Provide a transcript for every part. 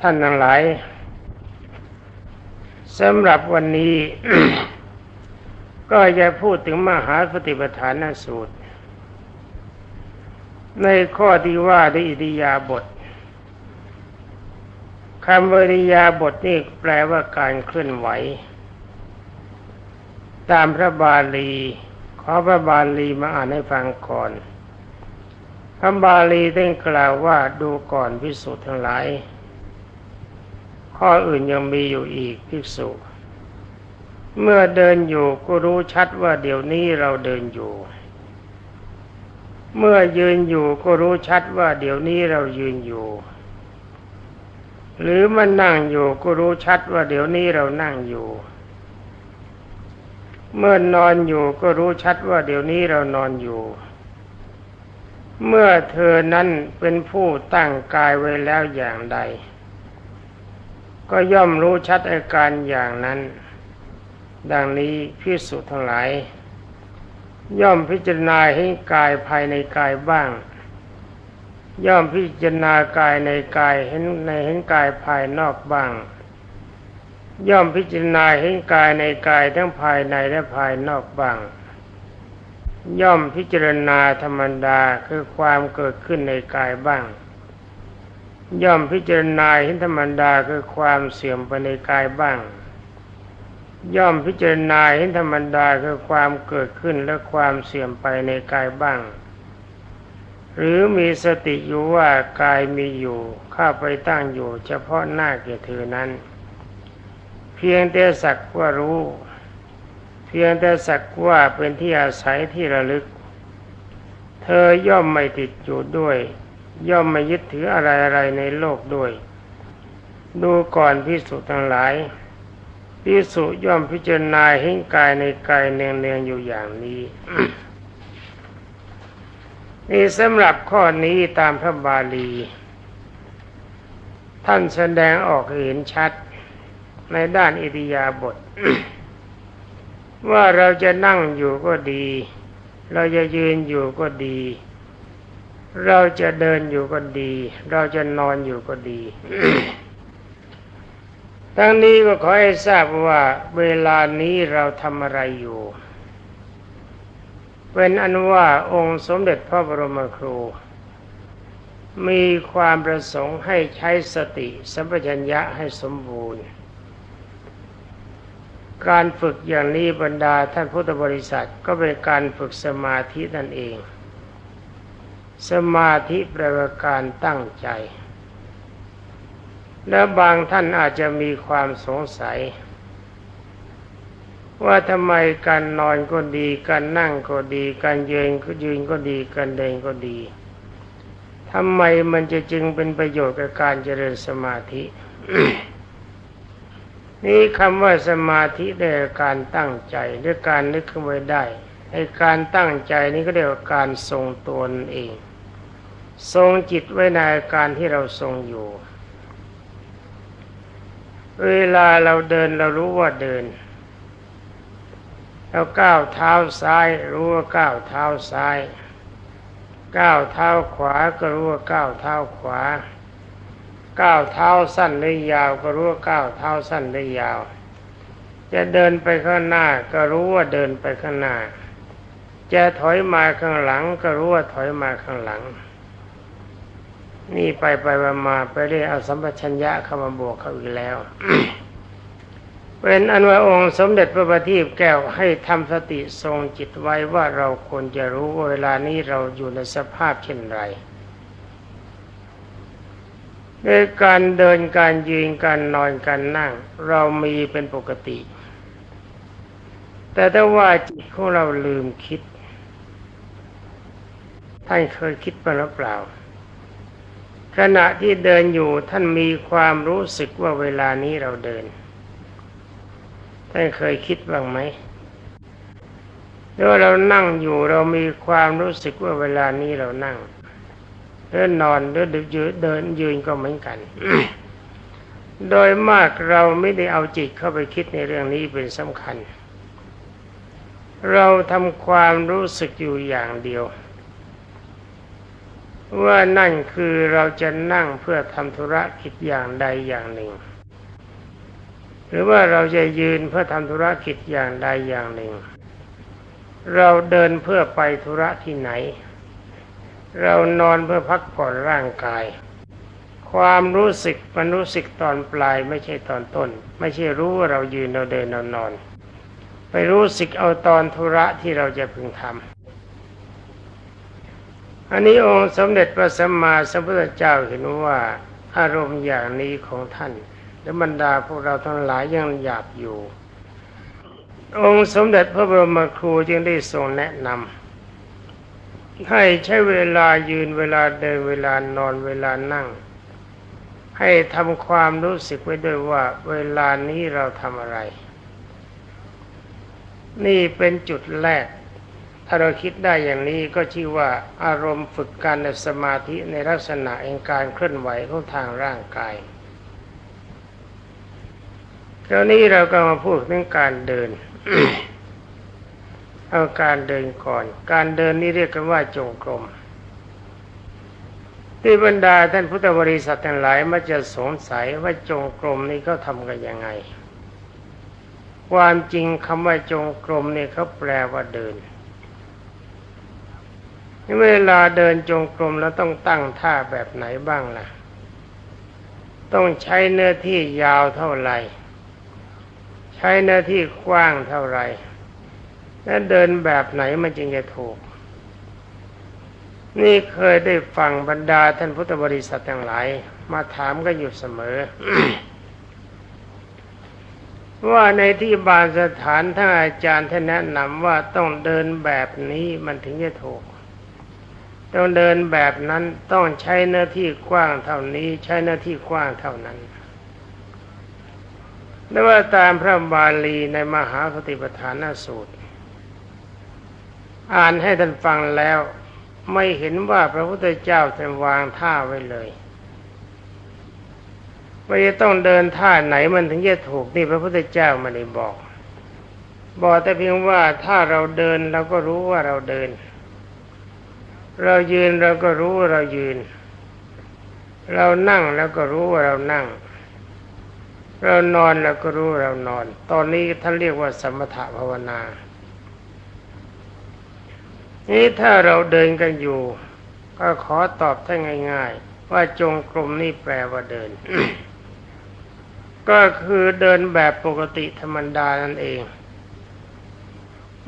ท่านทั้งหลายสำหรับวันนี้ ก็จะพูดถึงมหาปฏิปทานสูตร ในข้อที่ว่าด้วยอิริยาบถคำวิริยาบทนี่แปลว่าการเคลื่อนไหว ตามพระบาลี ขอพระบาลีมาอ่านให้ฟังก่อน ระบาลีได้กล่าวว่าดูก่อนพิสุทั้งหลาย ข้ออื่นยังมีอยู่อีกภิกษุ เมื่อเดินอยู่ก็รู้ชัดว่าเดี๋ยวนี้เราเดินอยู่ เมื่อยืนอยู่ก็รู้ชัดว่าเดี๋ยวนี้เรายืนอยู่ หรือมันนั่งอยู่ก็รู้ชัดว่าเดี๋ยวนี้เรานั่งอยู่ เมื่อนอนอยู่ก็รู้ชัดว่าเดี๋ยวนี้เรานอนอยู่ เมื่อเธอนั้นเป็นผู้ตั้งกายไว้แล้วอย่างใด ก็ย่อมรู้ชัดอาการอย่างนั้น ดังนี้พิสุทั้งหลาย ย่อมพิจารณาให้กายภายในกายบ้าง ย่อมพิจารณากายในกายเห็นในเห็นกายภายนอกบ้าง ย่อมพิจารณาเห็นกายในกายทั้งภายในและภายนอกบ้าง ย่อมพิจารณาธรรมดาคือความเกิดขึ้นในกายบ้าง ย่อมพิจารณาเห็นธรรมดาคือความเสื่อมไปในกายบ้าง ย่อมพิจารณาเห็นธรรมดาคือความเกิดขึ้นและความเสื่อมไปในกายบ้าง หรือมีสติอยู่ว่ากายมีอยู่ข้าไปตั้งอยู่ เฉพาะหน้าแก่เธอนั้น เพียงแต่สักว่ารู้ พียงแต่สักว่าเป็นที่อาศัยที่ระลึก เธอย่อมไม่ติดอยู่ด้วย ย่อมไม่ยึดถืออะไรอะไรในโลกด้วย ดูก่อนพิสุทั้งหลายพิสุย่อมพิจารณาเห็นกายในกายเนืองๆอยู่อย่างนี้นี่สำหรับข้อนี้ตามพระบาลี ท่านแสดงออกเห็นชัดในด้านอิริยาบถ ว่าเราจะนั่งอยู่ก็ดี เราจะยืนอยู่ก็ดี เราจะเดินอยู่ก็ดี เราจะนอนอยู่ก็ดี ทั้งนี้ก็ขอให้ทราบว่าเวลานี้เราทำอะไรอยู่ เป็นอันว่าองค์สมเด็จพระบรมครู มีความประสงค์ให้ใช้สติสัมปชัญญะให้สมบูรณ์ การฝึกอย่างนี้บรรดาท่านพุทธบริษัทก็เป็นการฝึกสมาธินั่นเอง สมาธิแปลว่าการตั้งใจ และบางท่านอาจจะมีความสงสัย ว่าทำไมการนอนก็ดี การนั่งก็ดี การยืนก็ยืนก็ดี การเดินก็ดีทำไมมันจะจึงเป็นประโยชน์กับการเจริญสมาธิ นี่คำว่าสมาธิได้การตั้งใจหรือการนึกขึ้นไว้ได้ไอการตั้งใจนี้ก็เรียกว่าการทรงตัวนั่นเอง ทรงจิตไว้ในอาการที่เราทรงอยู่ เวลาเราเดินเรารู้ว่าเดินเราก้าวเท้าซ้ายรู้ว่าก้าวเท้าซ้าย ก้าวเท้าขวาก็รู้ว่าก้าวเท้าขวา ก้าวเท้าสั้นหรือยาว ก็รู้ว่าก้าวเท้าสั้นหรือยาว จะเดินไปข้างหน้า ก็รู้ว่าเดินไปข้างหน้า จะถอยมาข้างหลัง ก็รู้ว่าถอยมาข้างหลัง นี่ไปไปมาไปเรียกเอาสัมปชัญญะเข้ามาบวกเข้าอีกแล้วเป็นอันว่าองค์สมเด็จพระบัณฑิตแก้วให้ทำสติทรงจิตไว้ว่าเราควรจะรู้เวลานี้เราอยู่ในสภาพเช่นไร ในการเดินการยืนการนอนการนั่ง เรามีเป็นปกติ แต่ถ้าว่าจิตของเราลืมคิด ท่านเคยคิดบ้างหรือเปล่า ขณะที่เดินอยู่ท่านมีความรู้สึกว่าเวลานี้เราเดิน ท่านเคยคิดบ้างไหมหรือว่าเรานั่งอยู่เรามีความรู้สึกว่าเวลานี้เรานั่ง หรือนอนหรือเดินยืนก็เหมือนกัน โดยมากเราไม่ได้เอาจิตเข้าไปคิดในเรื่องนี้เป็นสำคัญ เราทำความรู้สึกอยู่อย่างเดียว ว่านั่นคือเราจะนั่งเพื่อทำธุระกิจอย่างใดอย่างหนึ่ง หรือว่าเราจะยืนเพื่อทำธุระกิจอย่างใดอย่างหนึ่ง เราเดินเพื่อไปธุระที่ไหน เรานอนเพื่อพักผ่อนร่างกาย ความรู้สึกมันรู้สึกตอนปลายไม่ใช่ตอนต้น ไม่ใช่รู้ว่าเรายืนเราเดินเรานอน ไปรู้สึกเอาตอนธุระที่เราจะพึงทำอันนี้องค์สมเด็จพระสัมมาสัมพุทธเจ้าเห็นว่าอารมณ์อย่างนี้ของท่านและบรรดาพวกเราทั้งหลายยังหยาบอยู่ องค์สมเด็จพระบรมครูจึงได้ทรงแนะนำ ให้ใช้เวลายืนเวลาเดินเวลานอนเวลานั่ง ให้ทำความรู้สึกไว้ด้วยว่าเวลานี้เราทำอะไร นี่เป็นจุดแรก ถ้าเราคิดได้อย่างนี้ก็ชื่อว่าอารมณ์ฝึกการในสมาธิในลักษณะแห่งการเคลื่อนไหวของทางร่างกายคราวนี้เราก็มาพูดถึงการเดิน เอาการเดินก่อน การเดินนี่เรียกกันว่าจงกรมที่บรรดาท่านพุทธบริษัททั้งหลายมันจะสงสัยว่าจงกรมนี่เขาทำกันยังไง ความจริงคำว่าจงกรมนี่เขาแปลว่าเดินเวลาเดินจงกรมแล้วต้องตั้งท่าแบบไหนบ้างล่ะ ต้องใช้เนื้อที่ยาวเท่าไหร่ ใช้เนื้อที่กว้างเท่าไหร่ และเดินแบบไหนมันจึงจะถูก นี่เคยได้ฟังบรรดาท่านพุทธบริษัททั้งหลาย มาถามกันอยู่เสมอ ว่าในที่บางสถานท่านอาจารย์ท่านแนะนำว่าต้องเดินแบบนี้มันถึงจะถูกต้องเดินแบบนั้นต้องใช้เนื้อที่กว้างเท่านี้ ใช้เนื้อที่กว้างเท่านั้นและว่าตามพระบาลีในมหาสติปัฏฐานสูตร อ่านให้ท่านฟังแล้ว ไม่เห็นว่าพระพุทธเจ้าท่านวางท่าไว้เลยว่าจะต้องเดินท่าไหนมันถึงจะถูกนี่พระพุทธเจ้าไม่ได้บอก บอกแต่เพียงว่าถ้าเราเดินเราก็รู้ว่าเราเดิน เรายืนเราก็รู้ว่าเรายืน เรานั่งแล้วก็รู้ว่าเรานั่ง เรานอนแล้วก็รู้เรานอน ตอนนี้ท่านเรียกว่าสมถภาวนา นี่ถ้าเราเดินกันอยู่ ก็ขอตอบท่านง่าย ๆ ว่าจงกรมนี่แปลว่าเดิน ก็คือเดินแบบปกติธรรมดานั่นเอง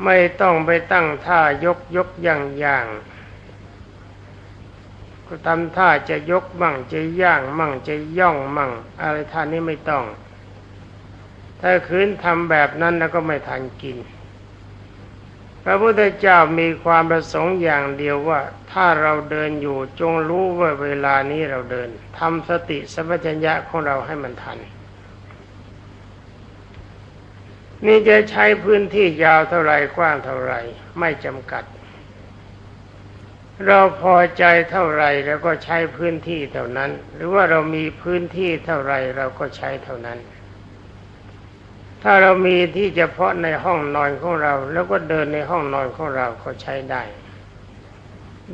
ไม่ต้องไปตั้งท่ายกยกย่างย่างก็ทำท่าจะยกมั่งจะย่างมั่งจะย่องมั่ง อะไรท่านี้ไม่ต้อง ถ้าคืนทำแบบนั้นแล้วก็ไม่ทันกิน พระพุทธเจ้ามีความประสงค์อย่างเดียวว่า ถ้าเราเดินอยู่จงรู้ว่าเวลานี้เราเดินทำสติสัมปชัญญะของเราให้มันทัน นี่จะใช้พื้นที่ยาวเท่าไรกว้างเท่าไรไม่จำกัด เราพอใจเท่าไรแล้วก็ใช้พื้นที่เท่านั้น หรือว่าเรามีพื้นที่เท่าไรเราก็ใช้เท่านั้น ถ้าเรามีที่เฉพาะในห้องนอนของเรา แล้วก็เดินในห้องนอนของเราก็ใช้ได้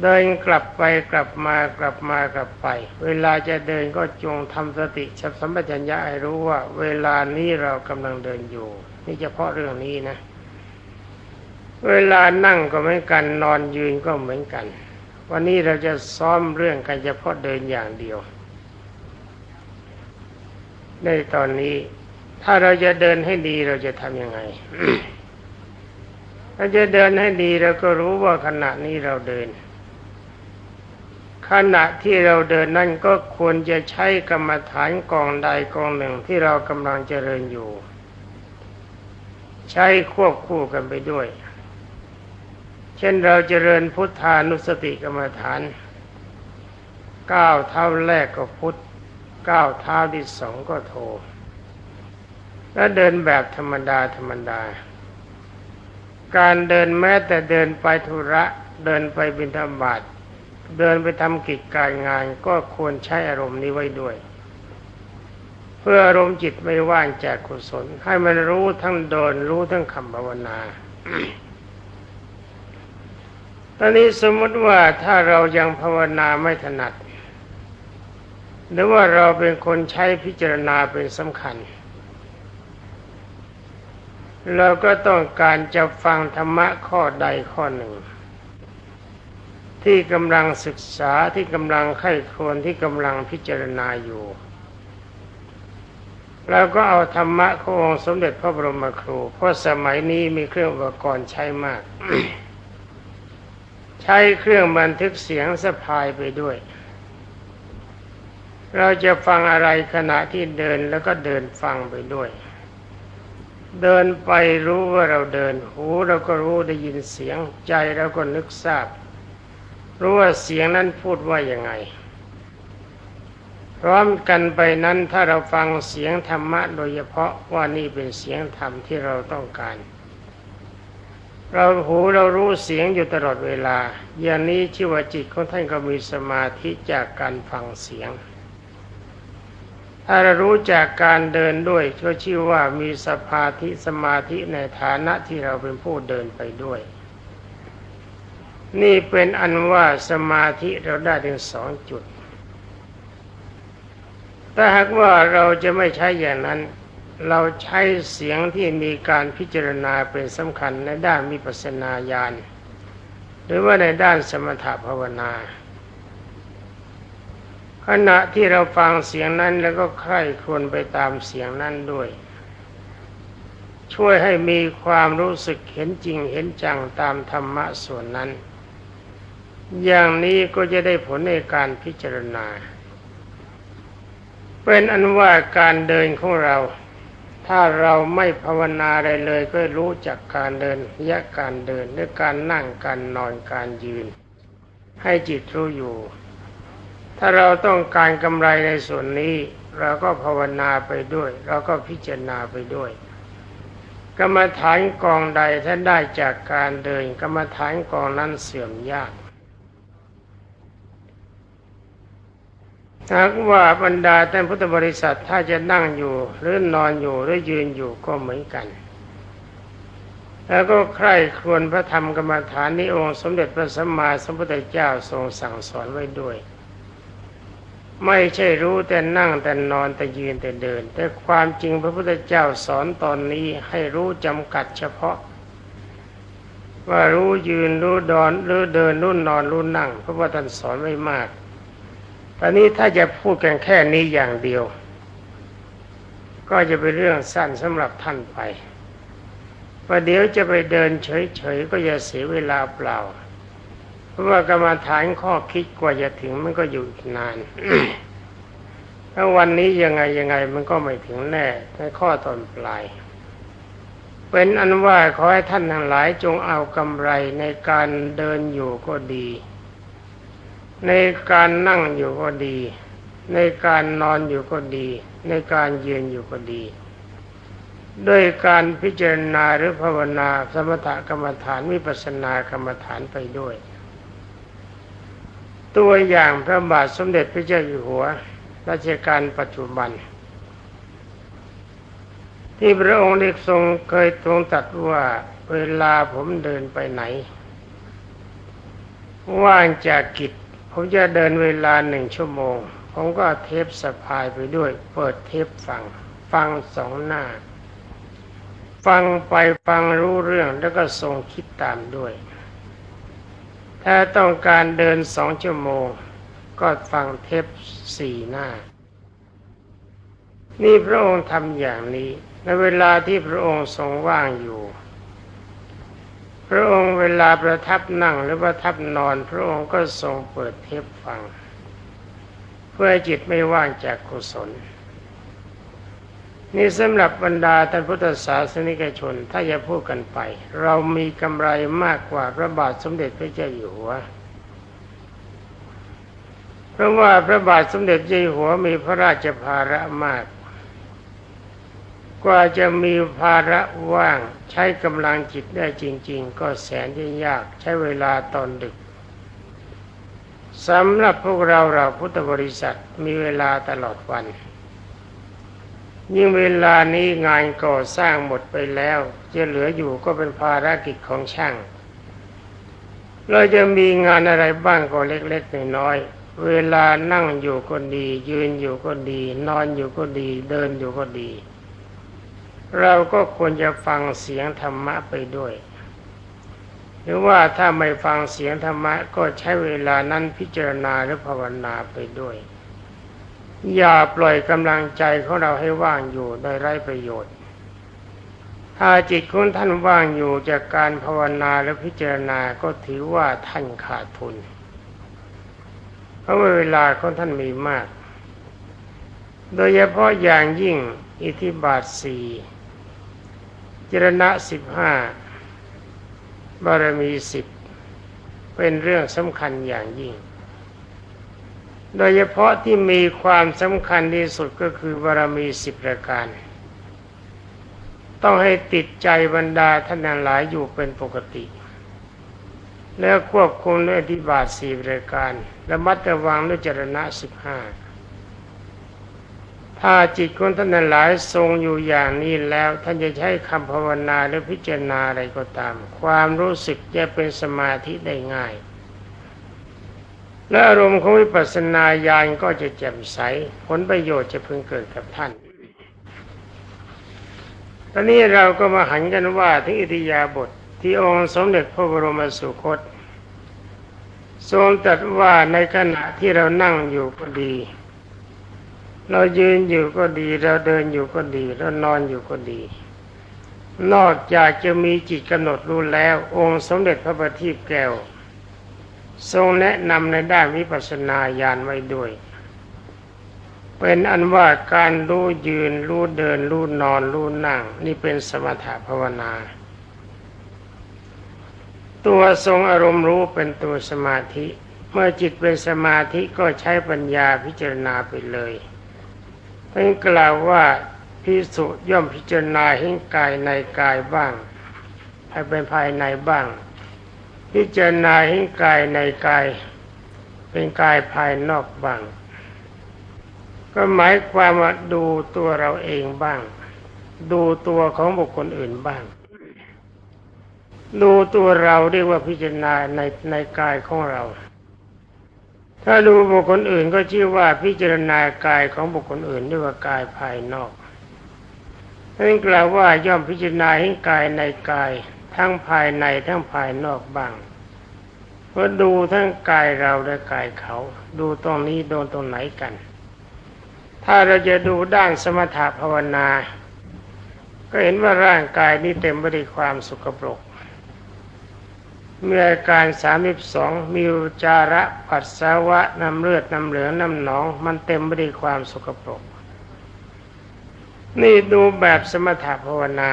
เดินกลับไปกลับมากลับมากลับไป เวลาจะเดินก็จงทำสติสัมปชัญญะให้รู้ว่า เวลานี้เรากำลังเดินอยู่ นี่เฉพาะเรื่องนี้นะ เวลานั่งก็เหมือนกันนอนยืนก็เหมือนกัน วันนี้เราจะซ้อมเรื่องกันเฉพาะเดินอย่างเดียว ในตอนนี้ ถ้าเราจะเดินให้ดีเราจะทำยังไงเราจะเดินให้ดีเราก็รู้ว่าขณะนี้เราเดิน ขณะที่เราเดินนั่นก็ควรจะใช้กรรมฐานกองใดกองหนึ่งที่เรากำลังเจริญอยู่ ใช้ควบคู่กันไปด้วย เช่นเราเจริญพุทธานุสติกรรมฐานก้าวเท้าแรกก็พุทธก้าวเท้าที่สองก็โท แล้วเดินแบบธรรมดาธรรมดา การเดินแม้แต่เดินไปธุระ เดินไปบิณฑบาตเดินไปทำกิจการงานก็ควรใช้อารมณ์นี้ไว้ด้วย เพื่ออารมณ์จิตไม่ว่างจากกุศล ให้มันรู้ทั้งเดินรู้ทั้งคำภาวนาตอนนี้สมมติว่าถ้าเรายังภาวนาไม่ถนัด หรือว่าเราเป็นคนใช้พิจารณาเป็นสำคัญ เราก็ต้องการจะฟังธรรมะข้อใดข้อหนึ่ง ที่กำลังศึกษาที่กำลังไข้ควญที่กำลังพิจารณาอยู่เราก็เอาธรรมะขององค์สมเด็จพระบรมครู เพราะสมัยนี้มีเครื่องอุปกรณ์ใช้มาก ใช้เครื่องบันทึกเสียงสะพายไปด้วย เราจะฟังอะไรขณะที่เดินแล้วก็เดินฟังไปด้วย เดินไปรู้ว่าเราเดิน หูเราก็รู้ได้ยินเสียง ใจเราก็นึกทราบ รู้ว่าเสียงนั้นพูดว่ายังไง พร้อมกันไปนั้นถ้าเราฟังเสียงธรรมะ โดยเฉพาะว่านี่เป็นเสียงธรรมที่เราต้องการ เราหูเรารู้เสียงอยู่ตลอดเวลา อย่างนี้ชื่อว่าจิตของท่านก็มีสมาธิจากการฟังเสียง ถ้าเรารู้จากการเดินด้วยก็ชื่อว่ามีสภาธิสมาธิในฐานะที่เราเป็นผู้เดินไปด้วย นี่เป็นอันว่าสมาธิเราได้ถึงสองจุด ถ้าหากว่าเราจะไม่ใช้อย่างนั้น เราใช้เสียงที่มีการพิจารณาเป็นสำคัญในด้านมิปัสนาญาณหรือว่าในด้านสมถภาวนา ขณะที่เราฟังเสียงนั้นแล้วก็ใคร่ควญไปตามเสียงนั้นด้วย ช่วยให้มีความรู้สึกเห็นจริงเห็นจังตามธรรมะส่วนนั้น อย่างนี้ก็จะได้ผลในการพิจารณา เป็นอันว่าการเดินของเรา ถ้าเราไม่ภาวนาอะไรเลยก็รู้จักการเดินยะการเดินหรือการนั่งการนอนการยืน ให้จิตรู้อยู่ ถ้าเราต้องการกำไรในส่วนนี้ เราก็ภาวนาไปด้วย เราก็พิจารณาไปด้วย กรรมฐานกองใดถ้าได้จากการเดิน กรรมฐานกองนั้นเสื่อมยากหากว่าบรรดาท่านพุทธบริษัทถ้าจะนั่งอยู่หรือนอนอยู่หรือยืนอยู่ก็เหมือนกัน แล้วก็ใคร่ครวญพระธรรมกรรมฐานนี้องค์สมเด็จพระสัมมาสัมพุทธเจ้าทรงสั่งสอนไว้ด้วย ไม่ใช่รู้แต่นั่งแต่นอนแต่ยืนแต่เดิน แต่ความจริงพระพุทธเจ้าสอนตอนนี้ให้รู้จำกัดเฉพาะ ว่ารู้ยืนรู้ดอนรู้เดินรู้นอนรู้นั่งเพราะว่าท่านสอนไว้มากตอนนี้ถ้าจะพูดกันแค่นี้อย่างเดียว ก็จะเป็นเรื่องสั้นสำหรับท่านไปประเดี๋ยวจะไปเดินเฉยๆก็จะเสียเวลาเปล่า ว่ากรรมาฐานข้อคิดกว่าจะถึงมันก็อยู่นานถ้าวันนี้ยังไงยังไงมันก็ไม่ถึงแน่ในข้อตอนปลาย เป็นอันว่าขอให้ท่านทั้งหลายจงเอากำไรในการเดินอยู่ก็ดี ในการนั่งอยู่ก็ดี ในการนอนอยู่ก็ดี ในการยืนอยู่ก็ดี ด้วยการพิจารณาหรือภาวนาสมถกรรมฐานวิปัสสนากรรมฐานไปด้วย ตัวอย่างพระบาทสมเด็จพระเจ้าอยู่หัวรัชกาลปัจจุบัน ที่พระองค์ได้ทรงเคยทรงตรัสว่าเวลาผมเดินไปไหน ว่างจากกิจ ผมจะเดินเวลาหนึ่งชั่วโมง ผมก็เทปสะพายไปด้วย เปิดเทปฟัง ฟังสองหน้า ฟังไปฟังรู้เรื่องแล้วก็ทรงคิดตามด้วย ถ้าต้องการเดินสองชั่วโมง ก็ฟังเทปสี่หน้า นี่พระองค์ทำอย่างนี้ ในเวลาที่พระองค์ทรงว่างอยู่ พระองค์เวลาประทับนั่งหรือประทับนอน พระองค์ก็ทรงเปิดเทปฟัง เพื่อจิตไม่ว่างจากกุศล นี่สำหรับบรรดาท่านพุทธศาสนิกชน ถ้าจะพูดกันไป เรามีกำไรมากกว่าพระบาทสมเด็จพระเจ้าอยู่หัว เพราะว่าพระบาทสมเด็จเจ้าอยู่หัวมีพระราชภาระมาก กว่าจะมีภาระว่างใช้กำลังจิตได้จริง ๆ ก็แสนที่ยากใช้เวลาตอนดึกสำหรับพวกเราเราพุทธบริษัทมีเวลาตลอดวัน ยิ่งเวลานี้งานก่อสร้างหมดไปแล้ว จะเหลืออยู่ก็เป็นภารกิจของช่าง เราจะมีงานอะไรบ้างก็เล็กๆน้อยๆเวลานั่งอยู่ก็ดี ยืนอยู่ก็ดี นอนอยู่ก็ดี เดินอยู่ก็ดี เราก็ควรจะฟังเสียงธรรมะไปด้วย หรือว่าถ้าไม่ฟังเสียงธรรมะก็ใช้เวลานั้นพิจารณาหรือภาวนาไปด้วย อย่าปล่อยกำลังใจของเราให้ว่างอยู่โดยไร้ประโยชน์ ถ้าจิตของท่านว่างอยู่จากการภาวนาและพิจารณาก็ถือว่าท่านขาดทุน เพราะเวลาของท่านมีมาก โดยเฉพาะอย่างยิ่งอิทธิบาทสี่จรณะสิบห้าบารมีสิบเป็นเรื่องสำคัญอย่างยิ่ง โดยเฉพาะที่มีความสำคัญที่สุดก็คือบารมีสิบประการ ต้องให้ติดใจบรรดาท่านหลายอยู่เป็นปกติ แล้วควบคุมด้วยอธิบาทสี่ประการระมัดระวังด้วยจรณะสิบห้าถ้าจิตของท่านหลายทรงอยู่อย่างนี้แล้ว ท่านจะใช้คำภาวนาหรือพิจารณาอะไรก็ตาม ความรู้สึกจะเป็นสมาธิได้ง่าย และอารมณ์ของวิปัสสนาญาณก็จะแจ่มใส ผลประโยชน์จะพึงเกิดกับท่าน ตอนนี้เราก็มาหันกันว่าที่อิทิยาบทที่องค์สมเด็จพระบรมสุคต ทรงตรัสว่าในขณะที่เรานั่งอยู่ก็ดี เรายืนอยู่ก็ดี เราเดินอยู่ก็ดี เรานอนอยู่ก็ดี นอกจากจะมีจิตกำหนดรู้แล้ว องค์สมเด็จพระบัณฑิตแก้ว ทรงแนะนำในด้านวิปัสสนาญาณไว้ด้วย เป็นอันว่าการรู้ยืน รู้เดิน รู้นอน รู้นั่ง นี่เป็นสมถภาวนา ตัวทรงอารมณ์รู้เป็นตัวสมาธิ เมื่อจิตเป็นสมาธิก็ใช้ปัญญาพิจารณาไปเลยเป็นกล่าวว่าพิสุย่อมพิจารณาเห็นกายในกายบ้างภายเป็นภายในบ้าง พิจารณาเห็นกายในกาย เป็นกายภายนอกบ้าง ก็หมายความว่าดูตัวเราเองบ้าง ดูตัวของบุคคลอื่นบ้าง ดูตัวเราเรียกว่าพิจารณาในในกายของเรา ถ้าดูบุคคลอื่นก็ชื่อว่าพิจารณากายของบุคคลอื่นเรียกว่ากายภายนอกนั่นกล่าวว่าย่อมพิจารณาให้กายในกาย ทั้งภายในทั้งภายนอกบ้างเพราะดูทั้งกายเราและกายเขา ดูตรงนี้โดนตรงไหนกัน ถ้าเราจะดูด้านสมถะภาวนา ก็เห็นว่าร่างกายนี้เต็มไปด้วยความสุขปรกมีอการสามสิบสองมีอุจาระปัสสาวะน้ำเลือดน้ำเหลืองน้ำหนอง มันเต็มไปด้วยความสกปรก นี่ดูแบบสมถภาวนา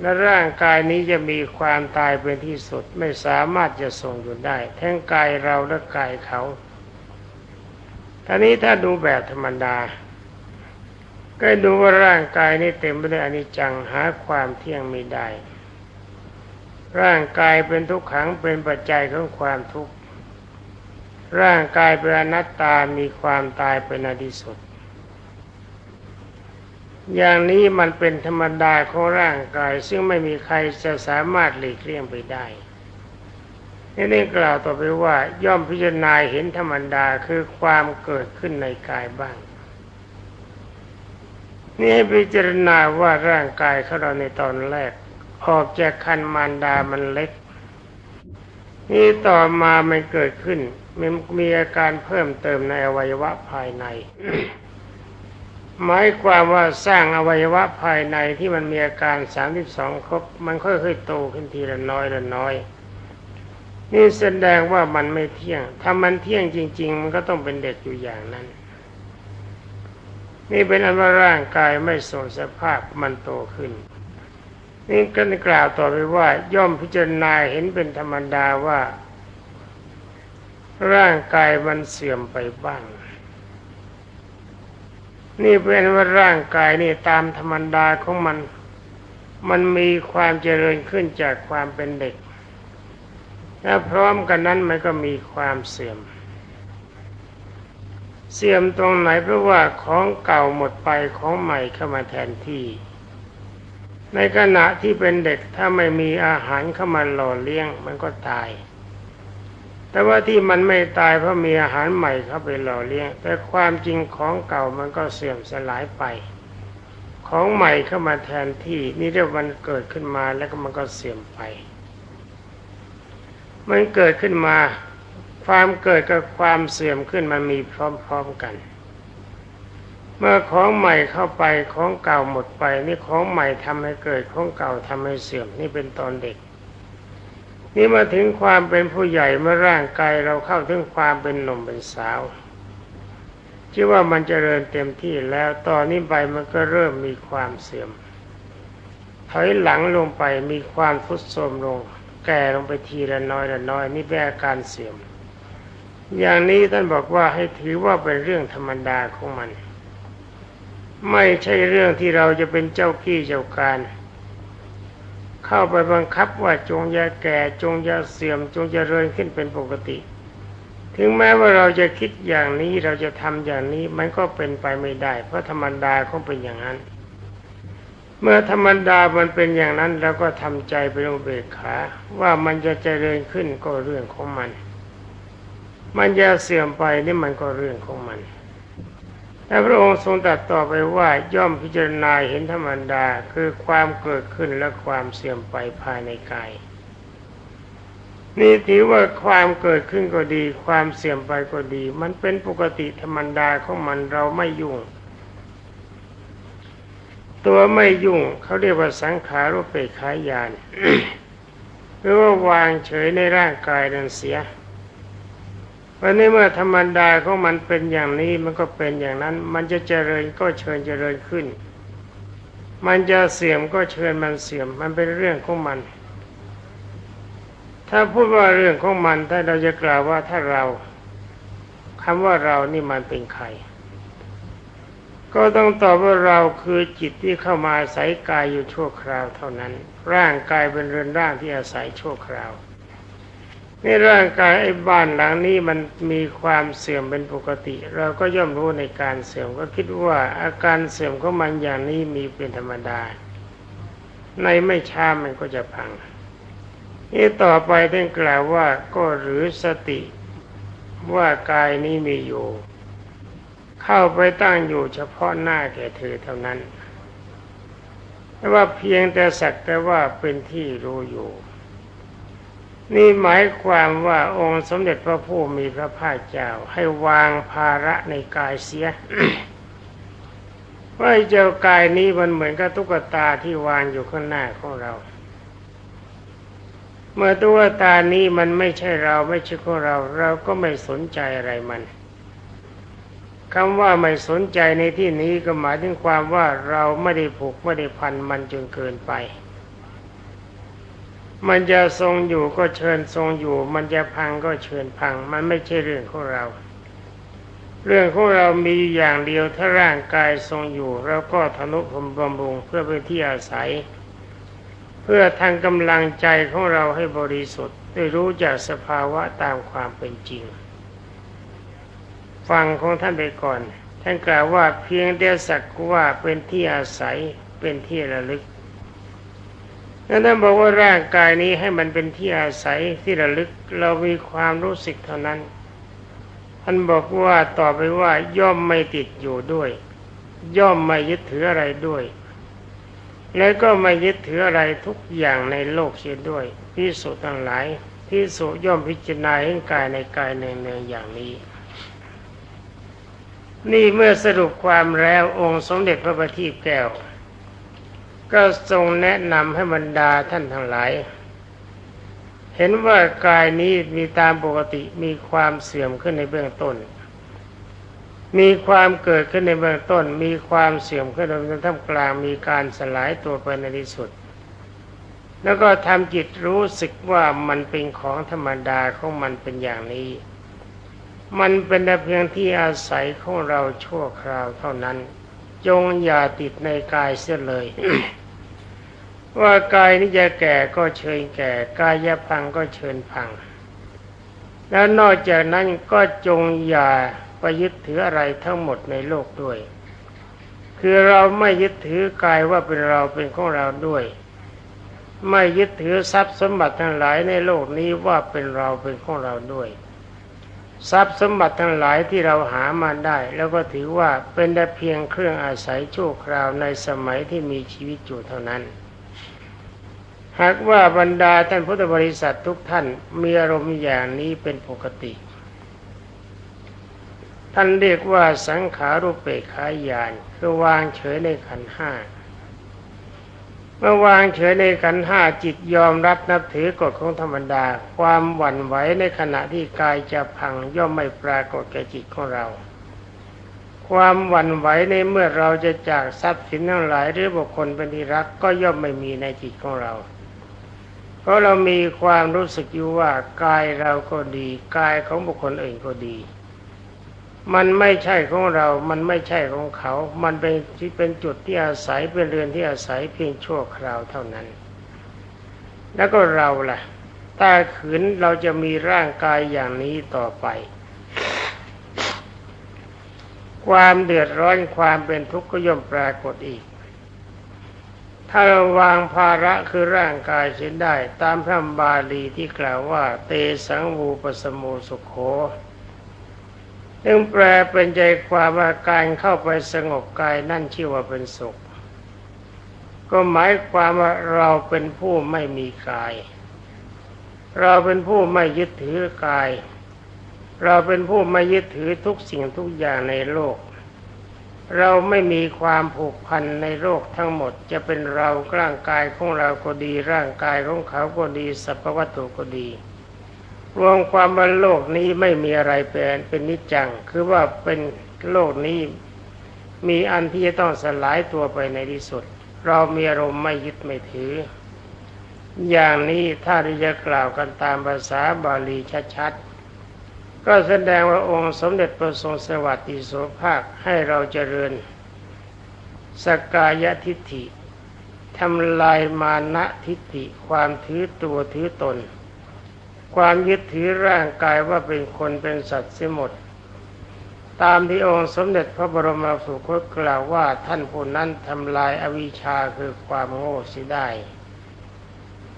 และร่างกายนี้จะมีความตายเป็นที่สุดไม่สามารถจะทรงอยู่ได้ ทั้งกายเราและกายเขาท่านี้ถ้าดูแบบธรรมดา ก็ดูว่าร่างกายนี้เต็มไปด้วยอนิจจังหาความเที่ยงไม่ได้ ร่างกายเป็นทุกขังเป็นปัจจัยของความทุกข์ร่างกายเป็นอนัตตามีความตายเป็นอดีสุด อย่างนี้มันเป็นธรรมดาของร่างกาย ซึ่งไม่มีใครจะสามารถหลีกเลี่ยงไปได้นี่ได้กล่าวต่อไปว่า ย่อมพิจารณาเห็นธรรมดาคือความเกิดขึ้นในกายบ้าง นี่ให้พิจารณาว่าร่างกายของเราในตอนแรก ออกจากคันมารดามันเล็ก นี่ต่อมามันเกิดขึ้นมันมีอาการเพิ่มเติมในอวัยวะภายใน หมายความว่าสร้างอวัยวะภายในที่มันมีอาการสามสิบสองครบ มันค่อยๆโตขึ้นทีละน้อยละน้อย นี่แสดงว่ามันไม่เที่ยง ถ้ามันเที่ยงจริง ๆ มันก็ต้องเป็นเด็กอยู่อย่างนั้น นี่เป็นอันว่าร่างกายไม่ทรงสภาพมันโตขึ้น นี่ก็กล่าวต่อไปว่า ย่อมพิจารณาเห็นเป็นธรรมดาว่า ร่างกายมันเสื่อมไปบ้าง นี่เป็นว่าร่างกายนี่ตามธรรมดาของมัน มันมีความเจริญขึ้นจากความเป็นเด็ก และพร้อมกันนั้นมันก็มีความเสื่อม เสื่อมตรงไหนเพราะว่าของเก่าหมดไปของใหม่เข้ามาแทนที่ ในขณะที่เป็นเด็กถ้าไม่มีอาหารเข้ามาหล่อเลี้ยงมันก็ตาย แต่ว่าที่มันไม่ตายเพราะมีอาหารใหม่เข้าไปหล่อเลี้ยง แต่ความจริงของเก่ามันก็เสื่อมสลายไป ของใหม่เข้ามาแทนที่นี่เรียกมันเกิดขึ้นมาแล้วก็มันก็เสื่อมไป มันเกิดขึ้นมา ความเกิดกับความเสื่อมขึ้นมันมีพร้อมๆกัน เมื่อของใหม่เข้าไปของเก่าหมดไป นี่ของใหม่ทำให้เกิดของเก่าทำให้เสื่อมนี่เป็นตอนเด็ก นี่มาถึงความเป็นผู้ใหญ่เมื่อร่างกายเราเข้าถึงความเป็นหนุ่มเป็นสาวชื่อว่ามันจเจริญเต็มที่แล้วตอนนี้ไปมันก็เริ่มมีความเสื่อมถอยหลังลงไปมีความทุดโทรมลง แก่ลงไปทีละน้อยละน้อย นี่เป็นอาการเสื่อม อย่างนี้ท่านบอกว่าให้ถือว่าเป็นเรื่องธรรมดาของมัน ไม่ใช่เรื่องที่เราจะเป็นเจ้าขี้เจ้าการ เข้าไปบังคับว่าจงอย่าแก่จงอย่าเสื่อม จงยาเริญขึ้นเป็นปกติ ถึงแม้ว่าเราจะคิดอย่างนี้เราจะทำอย่างนี้มันก็เป็นไปไม่ได้ เพราะธรรมดาเขาเป็นอย่างนั้น เมื่อธรรมดามันเป็นอย่างนั้นเราก็ทำใจเป็นอุเบกขาว่ามันจะเจริญขึ้นก็เรื่องของมัน มันจะเสื่อมไปนี่มันก็เรื่องของมัน และพระองค์ทรงตรัสต่อไปว่าย่อมพิจารณาเห็นธรรมดาคือความเกิดขึ้นและความเสื่อมไปภายในกายนี่ถือว่าความเกิดขึ้นก็ดี ความเสื่อมไปก็ดี มันเป็นปกติธรรมดาของมันเราไม่ยุ่ง ตัวไม่ยุ่งเขาเรียกว่าสังขารุปเปกขายานหรือว่าวางเฉยในร่างกายนั้นเสีย วันนี้เมื่อธรรมดาของมันเป็นอย่างนี้มันก็เป็นอย่างนั้น มันจะเจริญก็เชิญเจริญขึ้น มันจะเสื่อมก็เชิญมันเสื่อม มันเป็นเรื่องของมัน ถ้าพูดว่าเรื่องของมันถ้าเราจะกล่าวว่าถ้าเราคำว่าเรานี่มันเป็นใคร ก็ต้องตอบว่าเราคือจิตที่เข้ามาอาศัยกายอยู่ชั่วคราวเท่านั้น ร่างกายเป็นเรือนร่างที่อาศัยชั่วคราว นร่างกายไอ้บ้านหลังนี้มันมีความเสื่อมเป็นปกติ เราก็ย่อมรู้ในการเสื่อมก็คิดว่าอาการเสื่อมของมันอย่างนี้มีเป็นธรรมดา ในไม่ช้ามันก็จะพังนี่ต่อไปท่านกล่าวว่าก็หรือสติว่ากายนี้มีอยู่ เข้าไปตั้งอยู่เฉพาะหน้าแก่เธอเท่านั้นแต่ว่าเพียงแต่สักแต่ว่าเป็นที่รู้อยู่ นี่หมายความว่าองค์สมเด็จพระผู้มีพระภาคเจ้าให้วางภาระในกายเสียว่าเจ้ากายนี้มันเหมือนกับตุ๊กตาที่วางอยู่ข้างหน้าของเรา เมื่อตุ๊กตานี้มันไม่ใช่เราไม่ใช่ของเรา เราก็ไม่สนใจอะไรมันคำว่าไม่สนใจในที่นี้ก็หมายถึงความว่าเราไม่ได้ผูกไม่ได้พันมันจนเกินไป มันจะทรงอยู่ก็เชิญทรงอยู่ มันจะพังก็เชิญพัง มันไม่ใช่เรื่องของเรา เรื่องของเรามีอย่างเดียวถ้าร่างกายทรงอยู่เราก็ทนุพมบำรุงเพื่อเป็นที่อาศัย เพื่อทางกำลังใจของเราให้บริสุทธิ์ได้รู้จักสภาวะตามความเป็นจริง ฟังของท่านไปก่อน ท่านกล่าวว่าเพียงเดียวสักว่าเป็นที่อาศัยเป็นที่ระลึก นั้นท่านบอกว่าร่างกายนี้ให้มันเป็นที่อาศัยที่ระลึกเรามีความรู้สึกเท่านั้น ท่านบอกว่าต่อไปว่าย่อมไม่ติดอยู่ด้วย ย่อมไม่ยึดถืออะไรด้วย แล้วก็ไม่ยึดถืออะไรทุกอย่างในโลกเสียด้วยพิสุทั้งหลายพิสุย่อมพิจารณาเห็นกายในกายในเนืองอย่างนี้ นี่เมื่อสรุปความแล้วองค์สมเด็จพระบัณฑิตแก้ว ก็ทรงแนะนำให้บรรดาท่านทั้งหลาย เห็นว่ากายนี้มีตามปกติมีความเสื่อมขึ้นในเบื้องต้น มีความเกิดขึ้นในเบื้องต้น มีความเสื่อมขึ้นในท่ามกลางมีการสลายตัวไปในที่สุด แล้วก็ทำจิตรู้สึกว่ามันเป็นของธรรมดาของมันเป็นอย่างนี้ มันเป็นแต่เพียงที่อาศัยของเราชั่วคราวเท่านั้นจงอย่าติดในกายเสียเลย ว่ากายนี้จะแก่ก็เชิญแก่ กายจะพังก็เชิญพัง แล้วนอกจากนั้นก็จงอย่าไปยึดถืออะไรทั้งหมดในโลกด้วย คือเราไม่ยึดถือกายว่าเป็นเราเป็นของเราด้วย ไม่ยึดถือทรัพย์สมบัติทั้งหลายในโลกนี้ว่าเป็นเราเป็นของเราด้วย ทรัพย์สมบัติทั้งหลายที่เราหามาได้ แล้วก็ถือว่าเป็นแต่เพียงเครื่องอาศัยชั่วคราวในสมัยที่มีชีวิตอยู่เท่านั้น หากว่าบรรดาท่านพุทธบริษัททุกท่านมีอารมณ์อย่างนี้เป็นปกติ ท่านเรียกว่าสังขารุปเปกขายานคือวางเฉยในขันห้าเมื่อวางเฉยในขันห้าจิตยอมรับนับถือกฎของธรรมดา ความหวั่นไหวในขณะที่กายจะพังย่อมไม่ปรากฏแก่จิตของเรา ความหวั่นไหวในเมื่อเราจะจากทรัพย์สินทั้งหลายหรือบุคคลเป็นที่รักก็ย่อมไม่มีในจิตของเรา เพราะเรามีความรู้สึกอยู่ว่ากายเราก็ดีกายของบุคคลอื่นก็ดี มันไม่ใช่ของเรา มันไม่ใช่ของเขา มันเป็นที่เป็นจุดที่อาศัยเป็นเรือนที่อาศัยเพียงชั่วคราวเท่านั้น แล้วก็เราล่ะถ้าขืนเราจะมีร่างกายอย่างนี้ต่อไป ความเดือดร้อนความเป็นทุกข์ก็ย่อมปรากฏอีก ถ้าเราวางภาระคือร่างกายเสียได้ ตามพระบาลีที่กล่าวว่า เตสังวูปสโมสุขโขซึ่งแปลเป็นใจความว่าการเข้าไปสงบกายนั่นชื่อว่าเป็นสุข ก็หมายความว่าเราเป็นผู้ไม่มีกาย เราเป็นผู้ไม่ยึดถือกาย เราเป็นผู้ไม่ยึดถือทุกสิ่งทุกอย่างในโลก เราไม่มีความผูกพันในโลกทั้งหมด จะเป็นเราร่างกายของเราก็ดี ร่างกายของเขาก็ดีสรรพวัตถุก็ดี รวมความว่าโลกนี้ไม่มีอะไรเป็นเป็นนิจจัง คือว่าเป็นโลกนี้มีอันที่จะต้องสลายตัวไปในที่สุด เรามีอารมณ์ไม่ยึดไม่ถือ อย่างนี้ถ้าที่จะกล่าวกันตามภาษาบาลีชัดๆ ก็แสดงว่าองค์สมเด็จพระทรงสวัสดิโสภาคให้เราเจริญสกกายทิฏฐิทำลายมานะทิฏฐิความถือตัวถือตน ความยึดถือร่างกายว่าเป็นคนเป็นสัตว์เสียหมด ตามที่องค์สมเด็จพระบรมสุคตกล่าวว่าท่านผู้นั้นทำลายอวิชชาคือความโง่เสียได้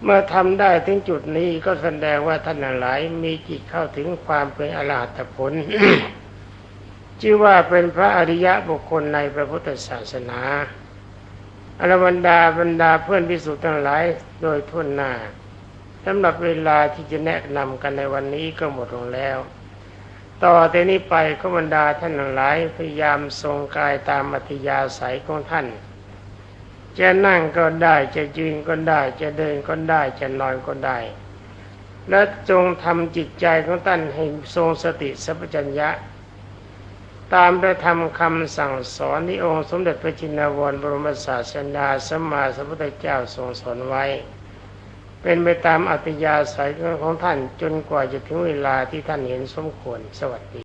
เมื่อทำได้ถึงจุดนี้ก็แสดงว่าท่านหลายมีจิตเข้าถึงความเป็นอรหัตผล ชื่อว่าเป็นพระอริยะบุคคลในพระพุทธศาสนาอรบรรดาบรรดาเพื่อนพิสุทธ์ทั้งหลายโดยทุนหน้าสำหรับเวลาที่จะแนะนำกันในวันนี้ก็หมดลงแล้ว ต่อแต่นี้ไปก็บรรดาท่านทั้งหลายพยายามทรงกายตามอัธยาศัยของท่าน จะนั่งก็ได้จะยืนก็ได้ จะเดินก็ได้จะนอนก็ได้ และจงทำจิตใจของท่านให้ทรงสติสัพพัญญะ ตามพระธรรมคำสั่งสอนที่องค์สมเด็จพระจินวรบรมศาสดาสัมมาสัมพุทธเจ้าทรงสอนไว้ เป็นไปตามอัตยาศัยของท่านจนกว่าจะถึงเวลาที่ท่านเห็นสมควรสวัสดี